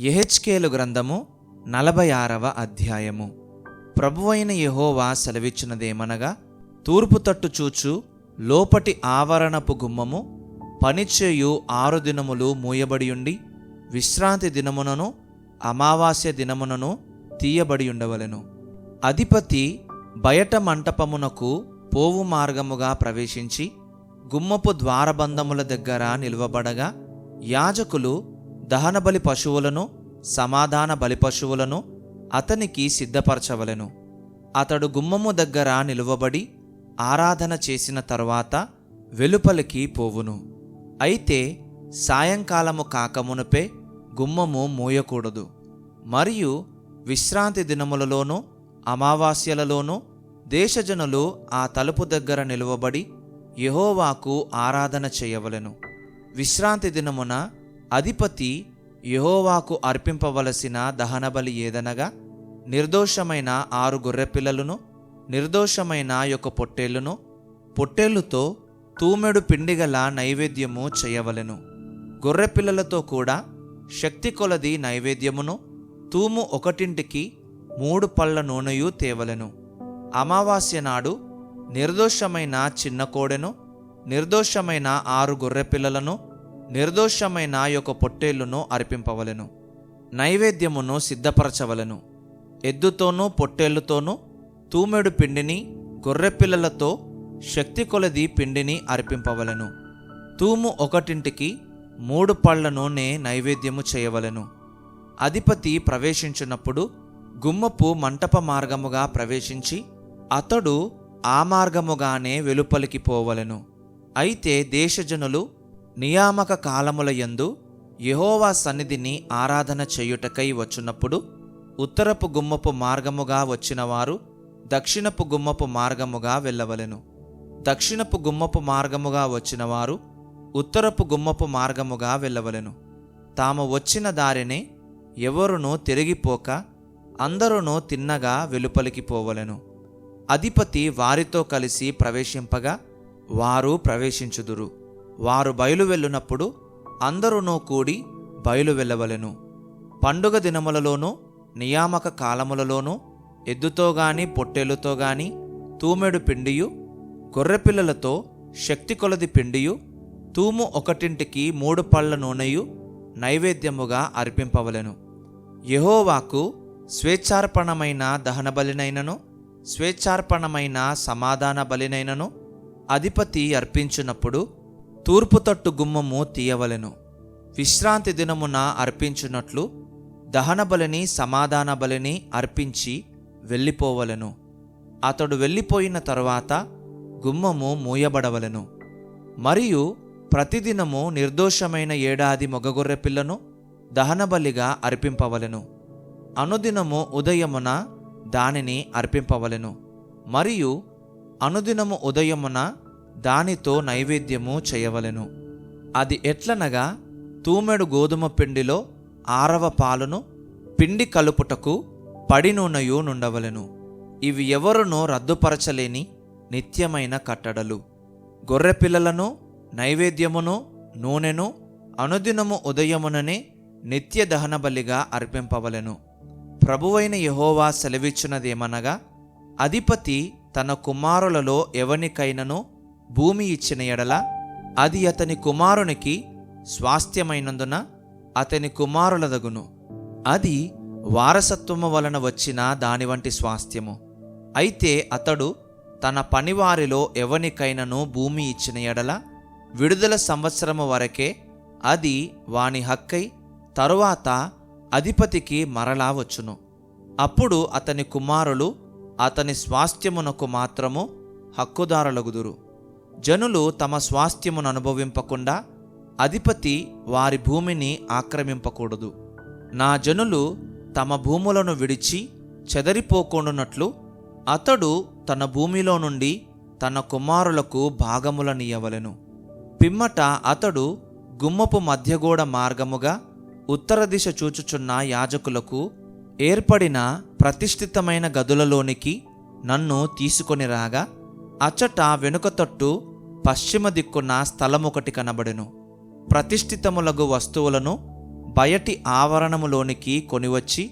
ఎహెచ్కేలు గ్రంథము నలభై ఆరవ అధ్యాయము. ప్రభువైన యహోవా సెలవిచ్చినదేమనగా తూర్పు తట్టు చూచు లోపటి ఆవరణపు గుమ్మము పనిచేయు ఆరు దినములు మూయబడియుండి విశ్రాంతి దినమునను అమావాస్య దినమునను తీయబడి ఉండవలెను అధిపతి బయట మంటపమునకు పోవు మార్గముగా ప్రవేశించి గుమ్మపు ద్వారబంధముల దగ్గర నిలువబడగా యాజకులు దహనబలి పశువులను సమాధాన బలి పశువులను అతనికి సిద్ధపరచవలెను. అతడు గుమ్మము దగ్గర నిలువబడి ఆరాధన చేసిన తరువాత వెలుపలికి పోవును. అయితే సాయంకాలము కాకమునుపే గుమ్మము మూయకూడదు. మరియు విశ్రాంతి దినములలోనూ అమావాస్యలలోనూ దేశజనులు ఆ తలుపు దగ్గర నిలువబడి యహోవాకు ఆరాధన చేయవలెను. విశ్రాంతి దినమున అధిపతి యెహోవాకు అర్పింపవలసిన దహనబలి ఏదనగా నిర్దోషమైన ఆరు గొర్రెపిల్లలను నిర్దోషమైన యొక్క పొట్టేళ్ళును పొట్టేళ్ళుతో తూమెడు పిండిగల నైవేద్యము చేయవలెను. గొర్రెపిల్లలతో కూడా శక్తి కొలది నైవేద్యమును తూము ఒకటింటికి మూడు పళ్ళ నూనెయు తేవలెను. అమావాస్య నాడు నిర్దోషమైన చిన్న కోడెను నిర్దోషమైన ఆరు గొర్రెపిల్లలను నిర్దోషమైన యొక్క పొట్టేళ్ళును అర్పింపవలను. నైవేద్యమును సిద్ధపరచవలెను. ఎద్దుతోనూ పొట్టేళ్ళతోనూ తూమెడు పిండిని గొర్రెపిల్లలతో శక్తి కొలది పిండిని అర్పింపవలను. తూము ఒకటింటికి మూడు పళ్ళ నూనె నైవేద్యము చేయవలెను. అధిపతి ప్రవేశించినప్పుడు గుమ్మపు మంటప మార్గముగా ప్రవేశించి అతడు ఆ మార్గముగానే వెలుపలికి పోవలెను. అయితే దేశజనులు నియామక కాలముల యందు యహోవా సన్నిధిని ఆరాధన చేయుటకై వచ్చినప్పుడు ఉత్తరపు గుమ్మపు మార్గముగా వచ్చినవారు దక్షిణపు గుమ్మపు మార్గముగా వెళ్ళవలెను. దక్షిణపు గుమ్మపు మార్గముగా వచ్చినవారు ఉత్తరపు గుమ్మపు మార్గముగా వెళ్ళవలెను. తాము వచ్చిన దారినే ఎవరునూ తిరిగిపోక అందరూ తిన్నగా వెలుపలికి పోవలెను. అధిపతి వారితో కలిసి ప్రవేశింపగా వారు ప్రవేశించుదురు. వారు బయలు వెళ్ళునప్పుడు అందరూ కూడి బయలు వెళ్ళవలెను. పండుగ దినములలోనూ నియామక కాలములలోనూ ఎద్దుతో గాని పొట్టేలుతో గాని తూమెడు పిండియు గొర్రెపిల్లలతో శక్తి కొలది పిండియు తూము ఒకటింటికి మూడు పళ్ళ నూనెయు నైవేద్యముగా అర్పింపవలెను. యహోవాకు స్వేచ్ఛార్పణమైన దహన బలినైనను స్వేచ్ఛార్పణమైన సమాధాన బలినైనను అధిపతి అర్పించినప్పుడు తూర్పు తట్టు గుమ్మము తీయవలెను. విశ్రాంతి దినమున అర్పించున్నట్లు దహన బలిని సమాధాన బలిని అర్పించి వెళ్ళిపోవలెను. అతడు వెళ్ళిపోయిన తరువాత గుమ్మము మూయబడవలెను. మరియు ప్రతిదినము నిర్దోషమైన ఏడాది మొగగొర్రె పిల్లను దహనబలిగా అర్పింపవలెను. అనుదినము ఉదయమున దానిని అర్పింపవలెను. మరియు అనుదినము ఉదయమున దానితో నైవేద్యము చేయవలెను. అది ఎట్లనగా తూమెడు గోధుమ పిండిలో ఆరవ పాలును పిండి కలుపుటకు పడి నూనెయు నుండవలెను. ఇవి ఎవరునూ రద్దుపరచలేని నిత్యమైన కట్టడలు. గొర్రెపిల్లలను నైవేద్యమును నూనెను అనుదినము ఉదయముననే నిత్య దహనబలిగా అర్పింపవలెను. ప్రభువైన యహోవా సెలవిచ్చినదేమనగా అధిపతి తన కుమారులలో ఎవనికైనను భూమి ఇచ్చిన ఎడల అది అతని కుమారునికి స్వాస్థ్యమైనందున అతని కుమారులదగును. అది వారసత్వము వలన వచ్చిన దాని వంటి స్వాస్థ్యము. అయితే అతడు తన పనివారిలో ఎవనికైనను భూమి ఇచ్చిన ఎడల విడుదల సంవత్సరము వరకే అది వాని హక్కై తరువాత అధిపతికి మరలా వచ్చును. అప్పుడు అతని కుమారులు అతని స్వాస్థ్యమునకు మాత్రము హక్కుదారులగుదురు. జనులు తమ స్వాస్థ్యమును అనుభవింపకుండా అధిపతి వారి భూమిని ఆక్రమింపకూడదు. నా జనులు తమ భూములను విడిచి చెదరిపోకుండునట్లు అతడు తన భూమిలో నుండి తన కుమారులకు భాగములనియవలెను పిమ్మట అతడు గుమ్మపు మధ్యగోడ మార్గముగా ఉత్తర దిశ చూచుచున్న యాజకులకు ఏర్పడిన ప్రతిష్ఠితమైన గదులలోనికి నన్ను తీసుకొని రాగా అచ్చట వెనుక తట్టు పశ్చిమ దిక్కున స్థలమొకటి కనబడెను. ప్రతిష్ఠితములగు వస్తువులను బయటి ఆవరణములోనికి కొనివచ్చి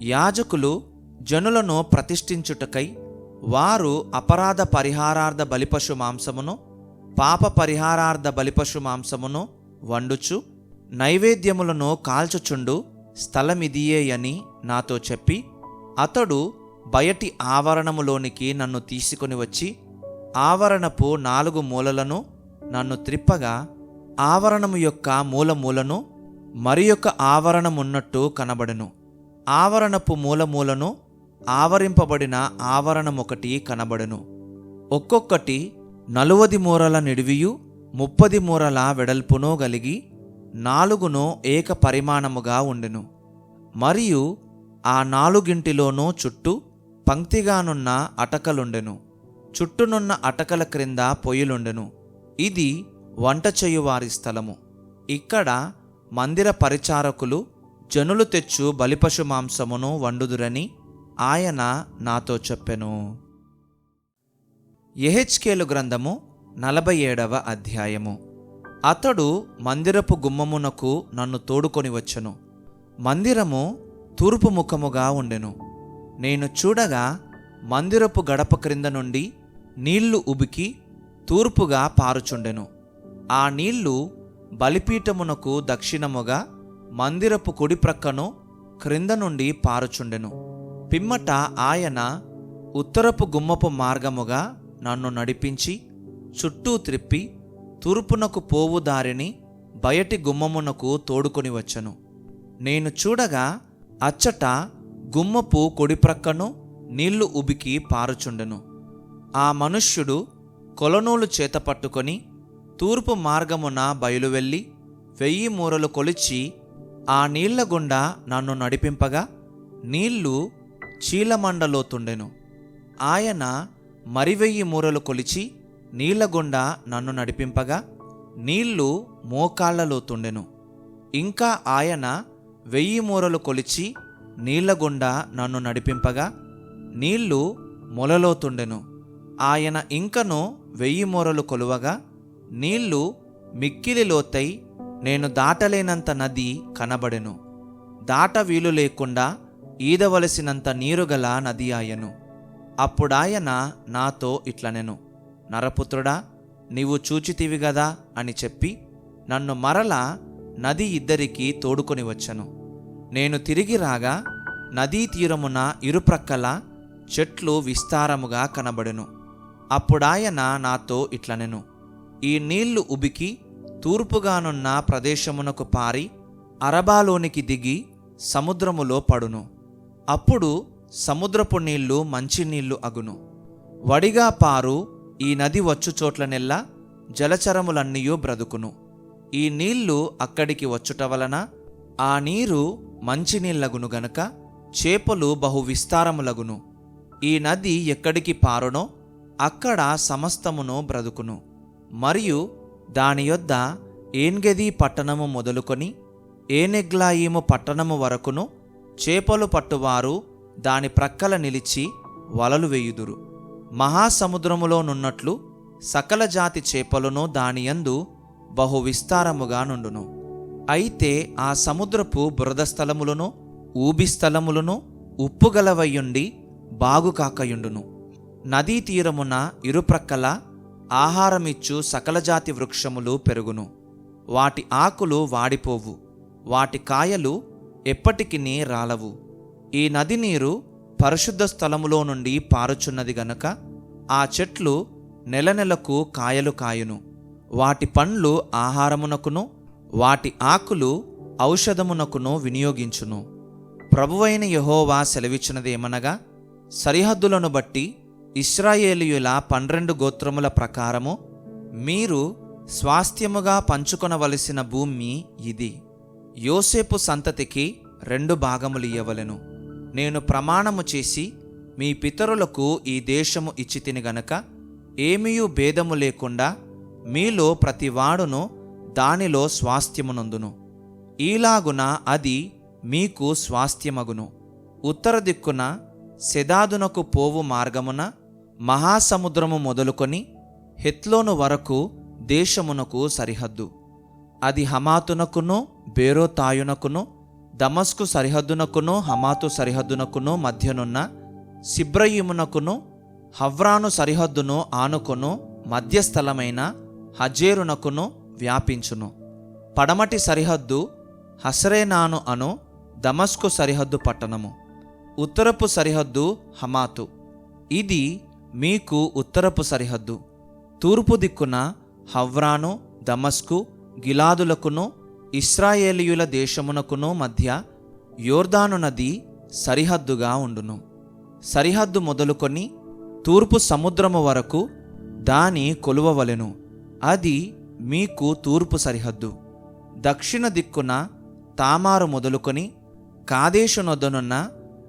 యాజకులు జనులను ప్రతిష్ఠించుటకై వారు అపరాధ పరిహారార్థ బలిపశు మాంసమును పాప పరిహారార్థ బలిపశు మాంసమును వండుచు నైవేద్యములను కాల్చుచుండు స్థలమిదియే అని నాతో చెప్పి అతడు బయటి ఆవరణములోనికి నన్ను తీసుకొని వచ్చి ఆవరణపు నాలుగు మూలలను నన్ను త్రిప్పగా ఆవరణము యొక్క మూలమూలను మరి యొక్క ఆవరణమున్నట్టు కనబడెను. ఆవరణపు మూల మూలను ఆవరింపబడిన ఆవరణమొకటి కనబడెను. ఒక్కొక్కటి నలువది మూరల నిడివియు ముప్పది మూరల వెడల్పునో గలిగి నాలుగును ఏక పరిమాణముగా ఉండెను. మరియు ఆ నాలుగింటిలోనూ చుట్టూ పంక్తిగానున్న అటకలుండెను. చుట్టూనున్న అటకల క్రింద పొయ్యిలుండెను ఇది వంట చేయువారి స్థలము. ఇక్కడ మందిర పరిచారకులు జనులు తెచ్చు బలిపశు మాంసమును వండుదురని ఆయన నాతో చెప్పెను. ఎహెచ్కేలు గ్రంథము నలభై ఏడవ అధ్యాయము. అతడు మందిరపు గుమ్మమునకు నన్ను తోడుకొని వచ్చెను. మందిరము తూర్పు ముఖముగా ఉండెను. నేను చూడగా మందిరపు గడప క్రింద నుండి నీళ్ళు ఉబికి తూర్పుగా పారుచుండెను. ఆ నీళ్ళు బలిపీఠమునకు దక్షిణముగా మందిరపు కుడి ప్రక్కను క్రింద నుండి పారుచుండెను. పిమ్మట ఆయన ఉత్తరపు గుమ్మపు మార్గముగా నన్ను నడిపించి చుట్టూ త్రిప్పి తూర్పునకు పోవు దారిని బయటి గుమ్మమునకు తోడుకొని వచ్చను. నేను చూడగా అచ్చట గుమ్మపు కొడిప్రక్కను నీళ్ళు ఉబికి పారుచుండెను. ఆ మనుష్యుడు కొలనూలు చేత పట్టుకొని తూర్పు మార్గమున బయలువెళ్ళి వెయ్యి మూరలు కొలిచి ఆ నీళ్ళ గుండా నన్ను నడిపింపగా నీళ్ళు చీలమండలోతుండెను. ఆయన మరి వెయ్యి మూరలు కొలిచి నీళ్ళ గుండా నన్ను నడిపింపగా నీళ్ళు మోకాళ్ళలోతుండెను ఇంకా ఆయన వెయ్యి మూరలు కొలిచి నీళ్ళ గుండా నన్ను నడిపింపగా నీళ్ళు మొలలోతుండెను. ఆయన ఇంకను వెయ్యి మూరలు కొలువగా నీళ్ళు మిక్కిలి లోతై నేను దాటలేనంత నది కనబడెను. దాట వీలు లేకుండా ఈదవలసినంత నీరుగల నది ఆయను. అప్పుడాయన నాతో ఇట్లనెను. నరపుత్రుడా నీవు చూచితివి గదా అని చెప్పి నన్ను మరల నది ఇద్దరికి తోడుకొని వచ్చను. నేను తిరిగి రాగా నదీ తీరమున ఇరుప్రక్కల చెట్లు విస్తారముగా కనబడెను. అప్పుడాయన నాతో ఇట్లనెను ఈ నీళ్ళు ఉబికి తూర్పుగానున్న ప్రదేశమునకు పారి అరబాలోనికి దిగి సముద్రములో పడును. అప్పుడు సముద్రపు నీళ్ళు మంచినీళ్ళు అగును. వడిగా పారు ఈ నది వచ్చు చోట్లనెల్లా జలచరములన్నీయూ బ్రతుకును. ఈ నీళ్ళు అక్కడికి వచ్చుట వలన ఆ నీరు మంచినీళ్ళగును గనుక చేపలు బహు విస్తారములగును. ఈ నది ఎక్కడికి పారునో అక్కడ సమస్తమును బ్రతుకును. మరియు దాని యొద్ద ఏన్గెది పట్టణము మొదలుకొని ఏనెగ్లాయిము పట్టణము వరకును చేపలు పట్టువారు దాని ప్రక్కల నిలిచి వలలు వేయుదురు. మహాసముద్రములో నున్నట్లు సకల జాతి చేపలను దానియందు బహు విస్తారముగా నుండును. అయితే ఆ సముద్రపు బురద స్థలములను ఊబి స్థలములను ఉప్పుగలవయ్యుండి బాగుకాకయుండును. నదీ తీరమున ఇరుప్రక్కల ఆహారమిచ్చు సకలజాతి వృక్షములు పెరుగును. వాటి ఆకులు వాడిపోవు. వాటి కాయలు ఎప్పటికిని రాలవు. ఈ నది నీరు పరిశుద్ధ స్థలములో నుండి పారుచున్నది గనుక ఆ చెట్లు నెల నెలకు కాయలు కాయును. వాటి పండ్లు ఆహారమునకును వాటి ఆకులు ఔషధమునకును వినియోగించును. ప్రభువైన యహోవా సెలవిచ్చినదేమనగా సరిహద్దులను బట్టి ఇస్రాయేలీయుల పన్నెండు గోత్రముల ప్రకారము మీరు స్వాస్థ్యముగా పంచుకొనవలసిన భూమి ఇది. యోసేపు సంతతికి రెండు భాగములు భాగములియ్యవలెను నేను ప్రమాణము చేసి మీ పితరులకు ఈ దేశము ఇచ్చి తిని గనక ఏమీయూ భేదము లేకుండా మీలో ప్రతివాడును దానిలో స్వాస్థ్యమునందును. ఈలాగున అది మీకు స్వాస్థ్యమగును. ఉత్తర దిక్కున సెదాదునకు పోవు మార్గమున మహాసముద్రము మొదలుకొని హెత్లోను వరకు దేశమునకు సరిహద్దు. అది హమాతునకును బేరోతాయునకును దమస్కు సరిహద్దునకును హమాతు సరిహద్దునకును మధ్యనున్న సిబ్రయిమునకును హవ్రాను సరిహద్దును ఆనుకును మధ్యస్థలమైన హజేరునకును వ్యాపించును. పడమటి సరిహద్దు హసరేనాను అను దమస్కు సరిహద్దు పట్టణము. ఉత్తరపు సరిహద్దు హమాతు. ఇది మీకు ఉత్తరపు సరిహద్దు. తూర్పు దిక్కున హవ్రాను దమస్కు గిలాదులకును ఇస్రాయేలీయుల దేశమునకును మధ్య యోర్దాను నది సరిహద్దుగా ఉండును. సరిహద్దు మొదలుకొని తూర్పు సముద్రము వరకు దాని కొలువవలెను. అది మీకు తూర్పు సరిహద్దు. దక్షిణ దిక్కున తామారు మొదలుకొని కాదేశు నొద్దనున్న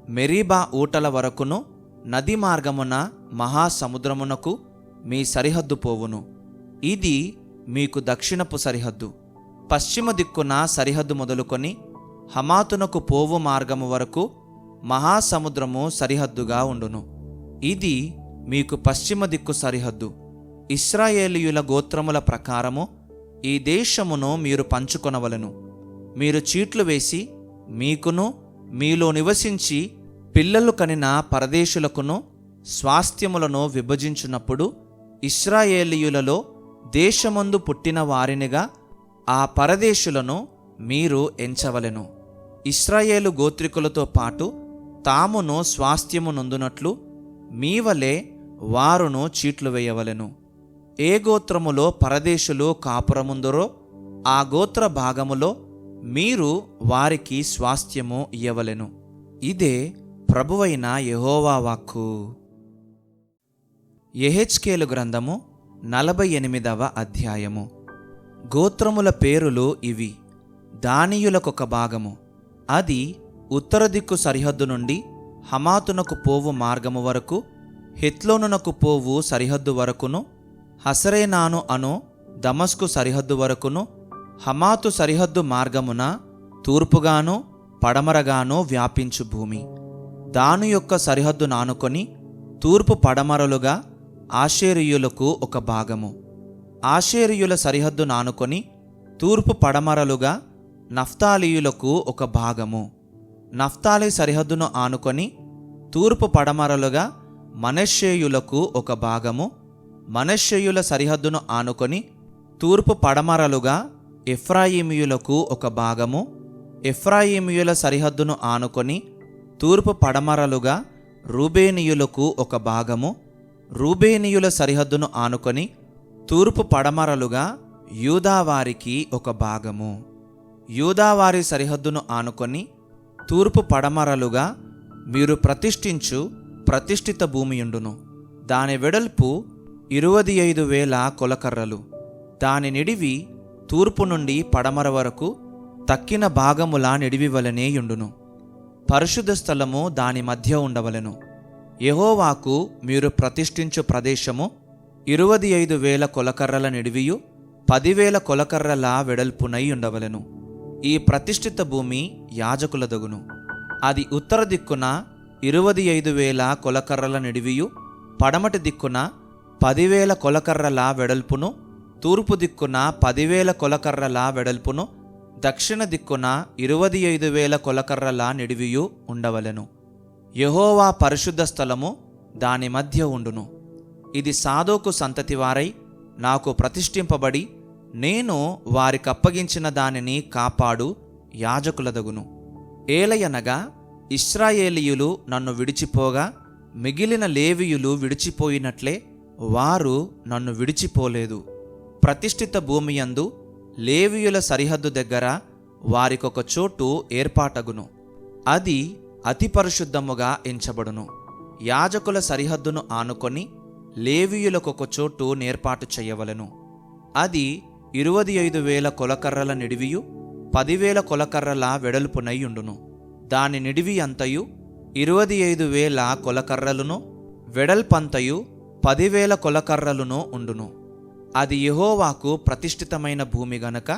మెరీబా ఊటల వరకును నది మార్గమున మహాసముద్రమునకు మీ సరిహద్దు పోవును. ఇది మీకు దక్షిణపు సరిహద్దు. పశ్చిమ దిక్కున సరిహద్దు మొదలుకొని హమాతునకు పోవు మార్గము వరకు మహాసముద్రము సరిహద్దుగా ఉండును. ఇది మీకు పశ్చిమ దిక్కు సరిహద్దు. ఇస్రాయేలీయుల గోత్రముల ప్రకారము ఈ దేశమును మీరు పంచుకొనవలెను. మీరు చీట్లు వేసి మీకును మీలో నివసించి పిల్లలు కనిన పరదేశులకును స్వాస్థ్యములను విభజించున్నప్పుడు ఇస్రాయేలీయులలో దేశమందు పుట్టిన వారినిగా ఆ పరదేశులను మీరు ఎంచవలెను. ఇస్రాయేలు గోత్రికులతో పాటు తామును స్వాస్థ్యము నొందునట్లు మీ వలె వారును చీట్లు వేయవలెను. ఏ గోత్రములో పరదేశులు కాపురముందరో ఆ గోత్ర భాగములో మీరు వారికి స్వాస్థ్యము ఇయ్యవలెను. ఇదే ప్రభువైన యహోవా వాక్కు. ఎహెచ్కేలు గ్రంథము నలభై ఎనిమిదవ అధ్యాయము. గోత్రముల పేరులు ఇవి. దానియులకొక భాగము. అది ఉత్తర దిక్కు సరిహద్దు నుండి హమాతునకు పోవు మార్గము వరకు హెత్లోనునకు పోవు సరిహద్దు వరకును హసరేనాను అను దమస్కు సరిహద్దు వరకును హమాతు సరిహద్దు మార్గమున తూర్పుగాను పడమరగాను వ్యాపించు భూమి. దాను యొక్క సరిహద్దు నానుకొని తూర్పు పడమరలుగా ఆషేరియులకు ఒక భాగము. ఆషేరియుల సరిహద్దు నానుకొని తూర్పు పడమరలుగా నఫ్తాలీయులకు ఒక భాగము. నఫ్తాలి సరిహద్దును ఆనుకొని తూర్పు పడమరలుగా మనశ్శేయులకు ఒక భాగము. మనశ్శేయుల సరిహద్దును ఆనుకొని తూర్పు పడమరలుగా ఇఫ్రాయిమియులకు ఒక భాగము. ఇఫ్రాయిమియుల సరిహద్దును ఆనుకొని తూర్పు పడమరలుగా రూబేనియులకు ఒక భాగము. రూబేనియుల సరిహద్దును ఆనుకొని తూర్పు పడమరలుగా యూదావారికి ఒక భాగము. యూదావారి సరిహద్దును ఆనుకొని తూర్పు పడమరలుగా మీరు ప్రతిష్ఠించు ప్రతిష్ఠిత భూమియుండును. దాని వెడల్పు ఇరువది ఐదు వేల కొలకర్రలు. దాని నిడివి తూర్పు నుండి పడమర వరకు తక్కిన భాగములా నిడివి వలనే యుండును. పరిశుద్ధ స్థలము దాని మధ్య ఉండవలెను. యహోవాకు మీరు ప్రతిష్ఠించు ప్రదేశము ఇరువది ఐదు వేల కొలకర్రల నిడివియు పదివేల కొలకర్రల వెడల్పునై ఉండవలెను. ఈ ప్రతిష్ఠిత భూమి యాజకులదగును. అది ఉత్తర దిక్కున ఇరువది ఐదు వేల కొలకర్రల నిడివియు పడమటి దిక్కున పదివేల కొలకర్రల వెడల్పును తూర్పు దిక్కున పదివేల కొలకర్రల వెడల్పును దక్షిణ దిక్కున ఇరువది ఐదు వేల కొలకర్రల నిడివియు ఉండవలెను. యహోవా పరిశుద్ధ స్థలము దాని మధ్య ఉండును. ఇది సాధోకు సంతతి వారై నాకు ప్రతిష్ఠింపబడి నేను వారికప్పగించిన దానిని కాపాడు యాజకులదగును. ఏలయనగా ఇస్రాయేలీయులు నన్ను విడిచిపోగా మిగిలిన లేవియులు విడిచిపోయినట్లే వారు నన్ను విడిచిపోలేదు. ప్రతిష్ఠిత భూమియందు లేవియుల సరిహద్దు దగ్గర వారికొక చోటు ఏర్పాటగును. అది అతి పరిశుద్ధముగా ఎంచబడును. యాజకుల సరిహద్దును ఆనుకొని లేవీయులకొక చోటు నేర్పాటు చేయవలెను. అది ఇరువది ఐదు వేల కొలకర్రల నిడివియు పదివేల కొలకర్రల వెడల్పునయ్యుండును దాని నిడివి అంతయు ఇరవై ఐదు వేల కొలకర్రలును వెడల్పంతయు పదివేల కొలకర్రలును ఉండును. అది యహోవాకు ప్రతిష్ఠితమైన భూమి గనక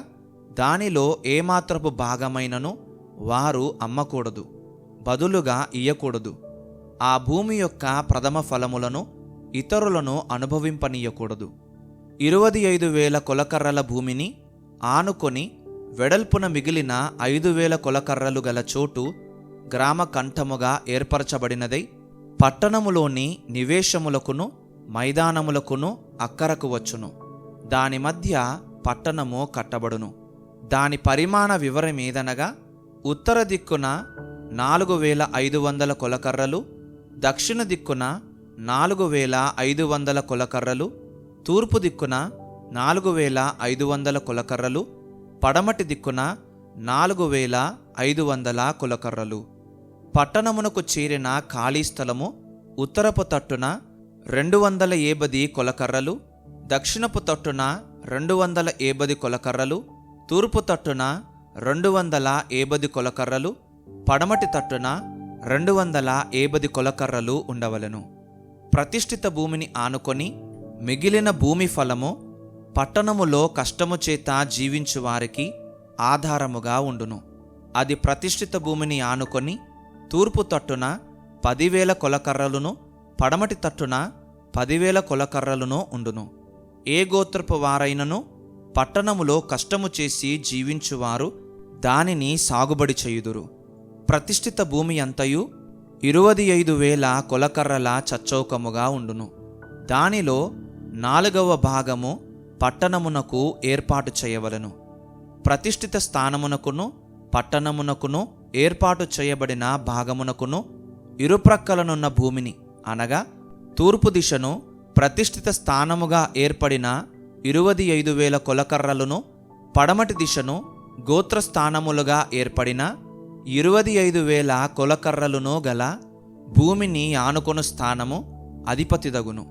దానిలో ఏమాత్రపు భాగమైనను వారు అమ్మకూడదు. బదులుగా ఇయ్యకూడదు. ఆ భూమి యొక్క ప్రథమ ఫలములను ఇతరులను అనుభవింపనీయకూడదు. ఇరవది ఐదు వేల కొలకర్రల భూమిని ఆనుకొని వెడల్పున మిగిలిన ఐదు వేల కొలకర్రలు గల చోటు గ్రామ కంఠముగా ఏర్పరచబడినదై పట్టణములోని నివేశములకును మైదానములకును అక్కరకు వచ్చును. దాని మధ్య పట్టణము కట్టబడును. దాని పరిమాణ వివరమేదనగా ఉత్తర దిక్కున నాలుగు వేల ఐదు వందల కొలకర్రలు దక్షిణ దిక్కున నాలుగు వేల ఐదు వందల కొలకర్రలు తూర్పు దిక్కున నాలుగు వేల ఐదు వందల కొలకర్రలు పడమటి దిక్కున నాలుగు వేల ఐదు వందల కొలకర్రలు. పట్టణమునకు చేరిన ఖాళీ స్థలము ఉత్తరపు తట్టున రెండు వందల ఏబది కొలకర్రలు దక్షిణపు తట్టున రెండు వందల ఏబది కొలకర్రలు తూర్పు తట్టున రెండు వందల ఏబది కొలకర్రలు పడమటి తట్టున రెండు వందల ఏబది కొలకర్రలు ఉండవలను. ప్రతిష్ఠిత భూమిని ఆనుకొని మిగిలిన భూమి ఫలము పట్టణములో కష్టము చేత జీవించు వారికి ఆధారముగా ఉండును. అది ప్రతిష్ఠిత భూమిని ఆనుకొని తూర్పు తట్టున పదివేల కొలకర్రలును పడమటి తట్టున పదివేల కొలకర్రలును ఉండును. ఏ గోత్రపు వారైనను పట్టణములో కష్టము చేసి జీవించువారు దానిని సాగుబడి చేయుదురు. ప్రతిష్ఠిత భూమి అంతయు ఇరువది ఐదు వేల కొలకర్రల చచ్చౌకముగా ఉండును. దానిలో నాలుగవ భాగము పట్టణమునకు ఏర్పాటు చేయవలను. ప్రతిష్ఠిత స్థానమునకును పట్టణమునకును ఏర్పాటు చేయబడిన భాగమునకును ఇరుప్రక్కలనున్న భూమిని అనగా తూర్పు దిశను ప్రతిష్ఠిత స్థానముగా ఏర్పడిన ఇరువది ఐదు వేల కొలకర్రలను పడమటి దిశను గోత్రస్థానములుగా ఏర్పడిన ఇరవై ఐదు వేల కొలకర్రలును గల భూమిని ఆనుకొను స్థానము అధిపతిదగును.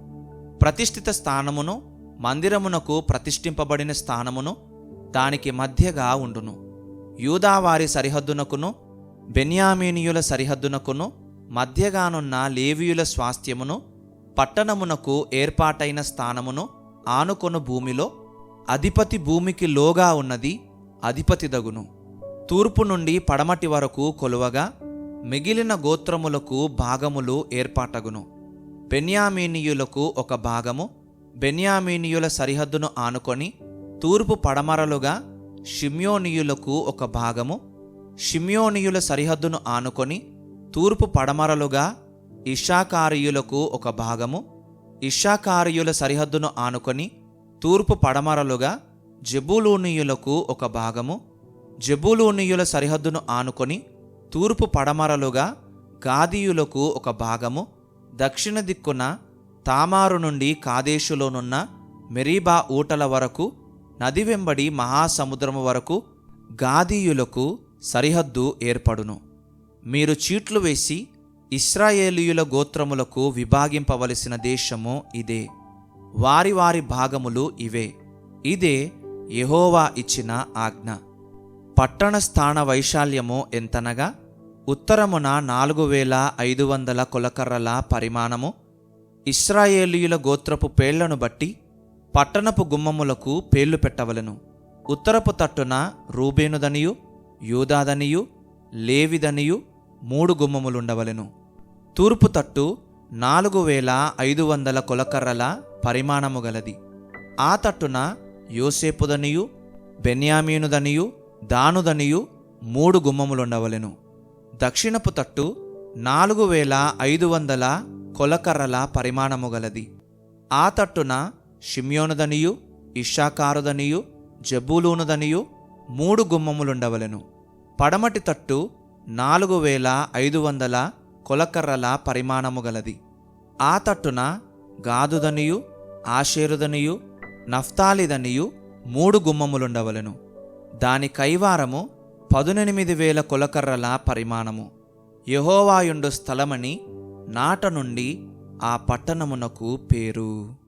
ప్రతిష్ఠిత స్థానమును మందిరమునకు ప్రతిష్ఠింపబడిన స్థానమును దానికి మధ్యగా ఉండును. యూదావారి సరిహద్దునకును బెన్యామీనియుల సరిహద్దునకును మధ్యగానున్న లేవియుల స్వాస్థ్యమును పట్టణమునకు ఏర్పాటైన స్థానమును ఆనుకొను భూమిలో అధిపతి భూమికి లోగా ఉన్నది అధిపతిదగును. తూర్పు నుండి పడమటి వరకు కొలువగా మిగిలిన గోత్రములకు భాగములు ఏర్పాటగును. బెన్యామీనీయులకు ఒక భాగము బెన్యామీనీయుల సరిహద్దును ఆనుకొని తూర్పు పడమరలుగా షిమ్యోనీయులకు ఒక భాగము షిమ్యోనీయుల సరిహద్దును ఆనుకొని తూర్పు పడమరలుగా ఇషాకారియులకు ఒక భాగము ఇషాకారియుల సరిహద్దును ఆనుకొని తూర్పు పడమరలుగా జబూలూనీయులకు ఒక భాగము జబూలూనియుల సరిహద్దును ఆనుకొని తూర్పు పడమరలుగా గాదీయులకు ఒక భాగము దక్షిణ దిక్కున తామారు నుండి కాదేశులోనున్న మెరీబా ఊటల వరకు నది వెంబడి మహాసముద్రము వరకు గాదీయులకు సరిహద్దు ఏర్పడును. మీరు చీట్లు వేసి ఇస్రాయేలీయుల గోత్రములకు విభాగింపవలసిన దేశము ఇదే. వారి వారి భాగములు ఇవే. ఇదే యహోవా ఇచ్చిన ఆజ్ఞ. పట్టణ స్థాన వైశాల్యము ఎంతనగా? ఉత్తరమున నాలుగు వేల ఐదు వందల కొలకర్రల పరిమాణము. ఇస్రాయేలీయుల గోత్రపు పేళ్ళను బట్టి పట్టణపు గుమ్మములకు పేర్లు పెట్టవలను. ఉత్తరపు తట్టున రూబేనుదనియు యూదాదనియు లేవిదనియు మూడు గుమ్మములుండవలెను. తూర్పు తట్టు నాలుగు వేల ఐదు వందల కొలకర్రల పరిమాణము గలది. ఆ తట్టున యోసేపుదనియు బెన్యామీనుదనియు దానుదనియు మూడు గుమ్మములుండవలెను. దక్షిణపు తట్టు నాలుగు వేల ఐదు వందల కొలకర్రల పరిమాణము గలది. ఆ తట్టున షిమ్యోనుదనియు ఇషాకారుదనియు జబూలూనుదనియు మూడు గుమ్మములుండవలెను. పడమటి తట్టు నాలుగు వేల ఐదు వందల కొలకర్రల పరిమాణము గలది. ఆ తట్టున గాదుదనియు ఆషేరుదనియు నఫ్తాలిదనియు మూడు గుమ్మములుండవలెను. దాని కైవారము పదునెనిమిది వేల కులకర్రల పరిమాణము. యహోవాయుండు స్థలమని నాట నుండి ఆ పట్టణమునకు పేరు.